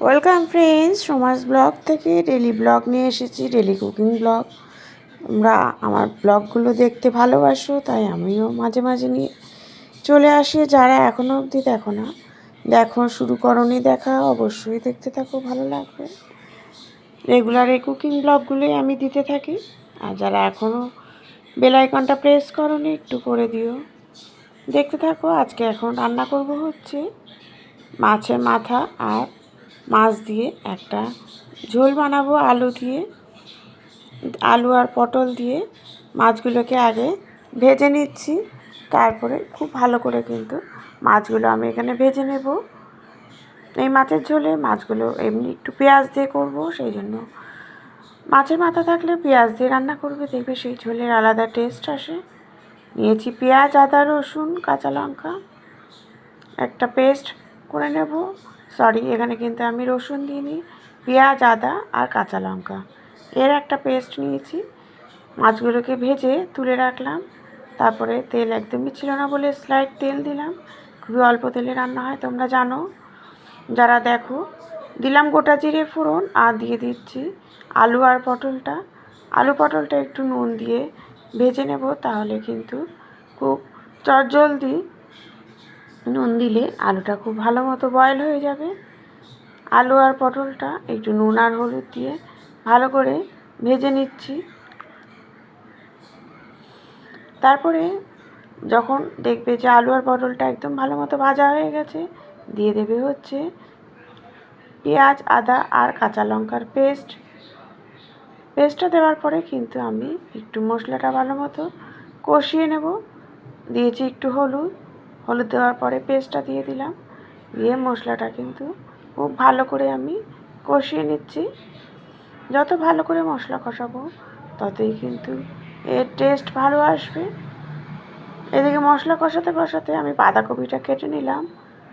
Welcome friends সমাজ blog থেকে daily blog নিয়ে এসেছি, ডেলি কুকিং ব্লগ। আমরা আমার ব্লগগুলো দেখতে ভালোবাসো, তাই আমিও মাঝে মাঝে নিয়ে চলে আসি। যারা এখনও অবধি দেখো না, দেখো, শুরু করনি দেখা, অবশ্যই দেখতে থাকো, ভালো লাগবে। রেগুলার এই কুকিং ব্লগগুলোই আমি দিতে থাকি। আর যারা এখনও বেলাইকনটা প্রেস করনি, একটু করে দিও। দেখতে থাকো, আজকে এখন রান্না করব হচ্ছে মাছের মাথা আর মাছ দিয়ে একটা ঝোল বানাবো, আলু দিয়ে, আলু আর পটল দিয়ে। মাছগুলোকে আগে ভেজে নিচ্ছি, তারপরে খুব ভালো করে কিন্তু মাছগুলো আমি এখানে ভেজে নেব। এই মাছের ঝোলে মাছগুলো এমনি একটু পেঁয়াজ দিয়ে করব, সেই জন্য মাছের মাথা থাকলে পেঁয়াজ দিয়ে রান্না করবে। দেখবে সেই ঝোলের আলাদা টেস্ট আসে। নিয়েছি পেঁয়াজ, আদা, রসুন, কাঁচা লঙ্কা। একটা পেস্ট করে নেব। সরি এখানে কিন্তু আমি রসুন দিইনি, পেঁয়াজ, আদা আর কাঁচা লঙ্কা। এর একটা পেস্ট নিয়েছি, মাছগুলোকে ভেজে তুলে রাখলাম। তারপরে তেল একদমই ছিল না বলে স্লাইড তেল দিলাম। খুবই অল্প তেলে রান্না হয়, তোমরা জানো। যারা দেখো, দিলাম গোটা জিরে ফোড়ন আর দিয়ে দিচ্ছি আলু আর পটলটা। আলু পটলটা একটু নুন দিয়ে ভেজে নেব, তাহলে কিন্তু খুব চটজলদি নুন দিলে আলুটা খুব ভালো মতো বয়েল হয়ে যাবে। আলু আর পটলটা একটু নুন আর হলুদ দিয়ে ভালো করে ভেজে নিচ্ছি। তারপরে যখন দেখবে যে আলু আর পটলটা একদম ভালো মতো ভাজা হয়ে গেছে, দিয়ে দেবে হচ্ছে পেঁয়াজ, আদা আর কাঁচা লঙ্কার পেস্ট পেস্টটা দেওয়ার পরে কিন্তু আমি একটু মশলাটা ভালো মতো কষিয়ে নেব। দিয়েছি একটু হলুদ। হলুদ দেওয়ার পরে পেস্টটা দিয়ে দিলাম। দিয়ে মশলাটা কিন্তু খুব ভালো করে আমি কষিয়ে নিচ্ছি। যত ভালো করে মশলা কষাবো, ততই কিন্তু এর টেস্ট ভালো আসবে। এদিকে মশলা কষাতে কষাতে আমি বাঁধাকপিটা কেটে নিলাম।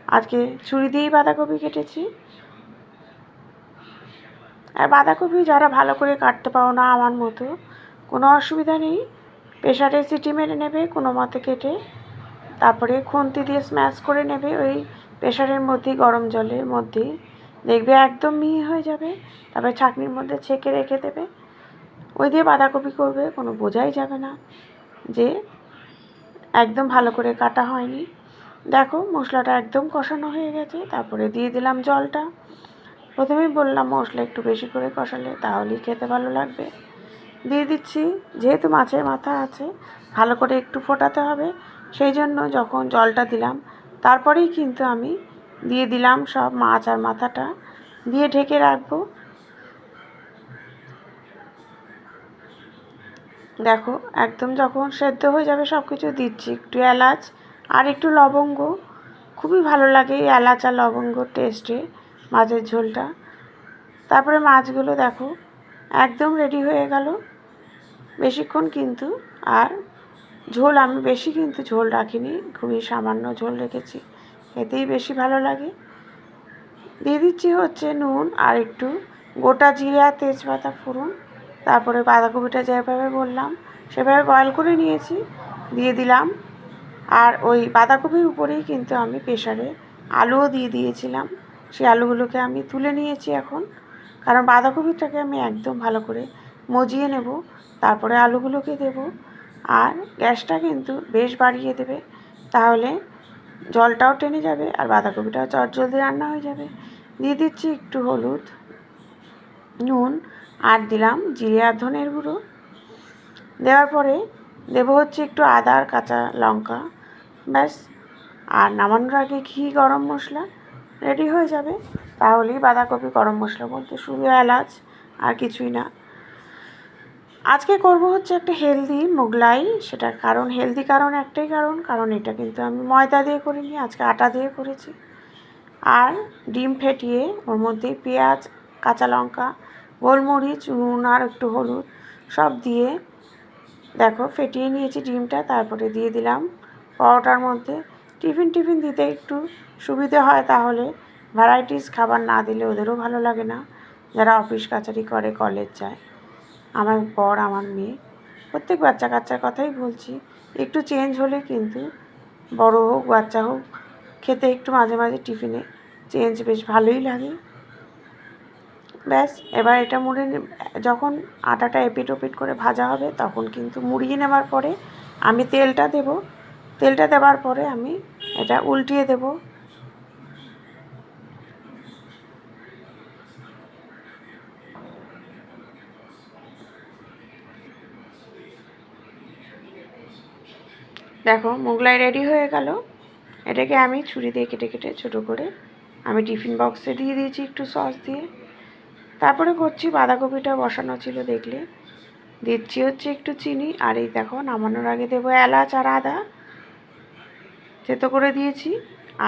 আজকে ছুরি দিয়েই বাঁধাকপি কেটেছি। আর বাঁধাকপি যারা ভালো করে কাটতে পারো না আমার মতো, কোনো অসুবিধা নেই। প্রেশারে সিটি মেরে নেবে, কোনো মতে কেটে তারপরে খুন্তি দিয়ে স্ম্যাশ করে নেবে ওই প্রেশারের মধ্যেই গরম জলের মধ্যেই দেখবে একদম মিহি হয়ে যাবে। তারপরে ছাঁকনির মধ্যে ছেঁকে রেখে দেবে। ওই দিয়ে বাঁধাকপি করবে, কোনো বোঝাই যাবে না যে একদম ভালো করে কাটা হয়নি। দেখো মশলাটা একদম কষানো হয়ে গেছে, তারপরে দিয়ে দিলাম জলটা। প্রথমেই বললাম মশলা একটু বেশি করে কষালে তাহলেই খেতে ভালো লাগবে। দিয়ে দিচ্ছি, যেহেতু মাছের মাথা আছে, ভালো করে একটু ফোটাতে হবে। সেই জন্য যখন জলটা দিলাম, তারপরেই কিন্তু আমি দিয়ে দিলাম সব মাছ আর মাথাটা। দিয়ে ঢেকে রাখব। দেখো, একদম যখন সেদ্ধ হয়ে যাবে সব কিছু দিচ্ছি। একটু এলাচ আর একটু লবঙ্গ। খুবই ভালো লাগে এই এলাচ আর লবঙ্গ টেস্টে মাছের ঝোলটা। তারপরে মাছগুলো দেখো, একদম রেডি হয়ে গেল। বেশিক্ষণ কিন্তু আর ঝোল আমি বেশি কিন্তু ঝোল রাখিনি, খুবই সামান্য ঝোল রেখেছি এতেই বেশি ভালো লাগে। দিয়ে দিচ্ছি হচ্ছে নুন আর একটু গোটা জিরে আর তেজপাতা ফুরুন তারপরে বাঁধাকপিটা যেভাবে বললাম সেভাবে বয়েল করে নিয়েছি, দিয়ে দিলাম। আর ওই বাঁধাকপির উপরেই কিন্তু আমি প্রেশারে আলুও দিয়ে দিয়েছিলাম, সেই আলুগুলোকে আমি তুলে নিয়েছি এখন, কারণ বাঁধাকপিটাকে আমি একদম ভালো করে মজিয়ে নেব, তারপরে আলুগুলোকে দেব। আর গ্যাসটা কিন্তু বেশ বাড়িয়ে দেবে। তাহলে জলটাও টেনে যাবে আর বাঁধাকপিটাও চটজলদি রান্না হয়ে যাবে। দিয়ে দিচ্ছি একটু হলুদ, নুন আর দিলাম জিরে আর ধনের গুঁড়ো। দেওয়ার পরে দেবো হচ্ছে একটু আদা আর কাঁচা লঙ্কা। ব্যাস, আর নামানোর আগে ঘি, গরম মশলা রেডি হয়ে যাবে। তাহলেই বাঁধাকপি, গরম মশলা বলতে শুধু এলাচ আর কিছুই না। আজকে করব হচ্ছে একটা হেলদি মোগলাই সেটা কারণ হেলদি কারণ একটাই কারণ কারণ এটা কিন্তু আমি ময়দা দিয়ে করিনি, আজকে আটা দিয়ে করেছি। আর ডিম ফেটিয়ে ওর মধ্যে পেঁয়াজ, কাঁচা লঙ্কা, গোলমরিচ, নুন আর একটু হলুদ সব দিয়ে দেখো ফেটিয়ে নিয়েছি ডিমটা, তারপরে দিয়ে দিলাম পরোটার মধ্যে। টিফিন টিফিন দিতে একটু সুবিধে হয় তাহলে ভ্যারাইটিস খাবার না দিলে ওদেরও ভালো লাগে না। যারা অফিস কাছারি করে কলেজ যায়। আমার বর, আমার মেয়ে, প্রত্যেক বাচ্চা কাচ্চার কথাই বলছি। একটু চেঞ্জ হলে কিন্তু, বড় হোক, বাচ্চা হোক, খেতে একটু মাঝে মাঝে টিফিনে চেঞ্জ বেশ ভালোই লাগে। ব্যাস, এবার এটা মুড়ে যখন আটাটা এপিট ওপিট করে ভাজা হবে, তখন কিন্তু মুড়িয়ে নেবার পরে আমি তেলটা দেব। তেলটা দেওয়ার পরে আমি এটা উল্টিয়ে দেব। মোগলাই রেডি হয়ে গেল। এটাকে আমি ছুরি দিয়ে কেটে কেটে ছোটো করে আমি টিফিন বক্সে দিয়ে দিয়েছি একটু সস দিয়ে। তারপরে করছি বাঁধাকপিটা বসানো ছিল দেখলে। দিচ্ছি হচ্ছে একটু চিনি আর এই দেখো, নামানোর আগে দেবো এলাচ আর আদা। থেতো করে দিয়েছি।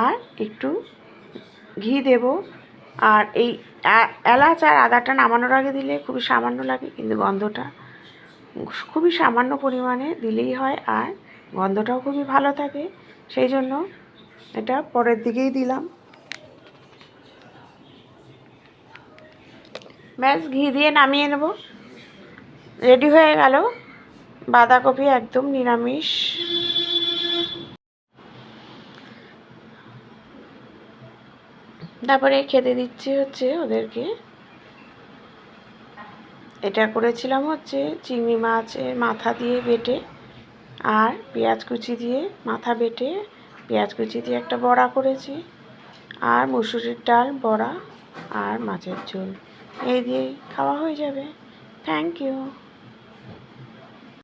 আর একটু ঘি দেব। আর এই এলাচ আর আদাটা নামানোর আগে দিলে খুবই সামান্য লাগে, কিন্তু গন্ধটা খুবই সামান্য পরিমাণে দিলেই হয়। আর গন্ধটাও খুবই ভালো থাকে, সেই জন্য এটা পরের দিকেই দিলাম। ব্যাস, ঘি দিয়ে নামিয়ে নেব। রেডি হয়ে গেল। বাঁধাকপি একদম নিরামিষ। তারপরে খেতে দিচ্ছি হচ্ছে ওদেরকে। এটা করেছিলাম হচ্ছে চিংড়ি মাছের মাথা দিয়ে বেটে। আর পেঁয়াজ কুচি দিয়ে মাথা বেটে পেঁয়াজ কুচি দিয়ে একটা বড়া করেছি আর মুসুরির ডাল, বড়া আর মাছের ঝোল। এই দিয়ে খাওয়া হয়ে যাবে। Thank you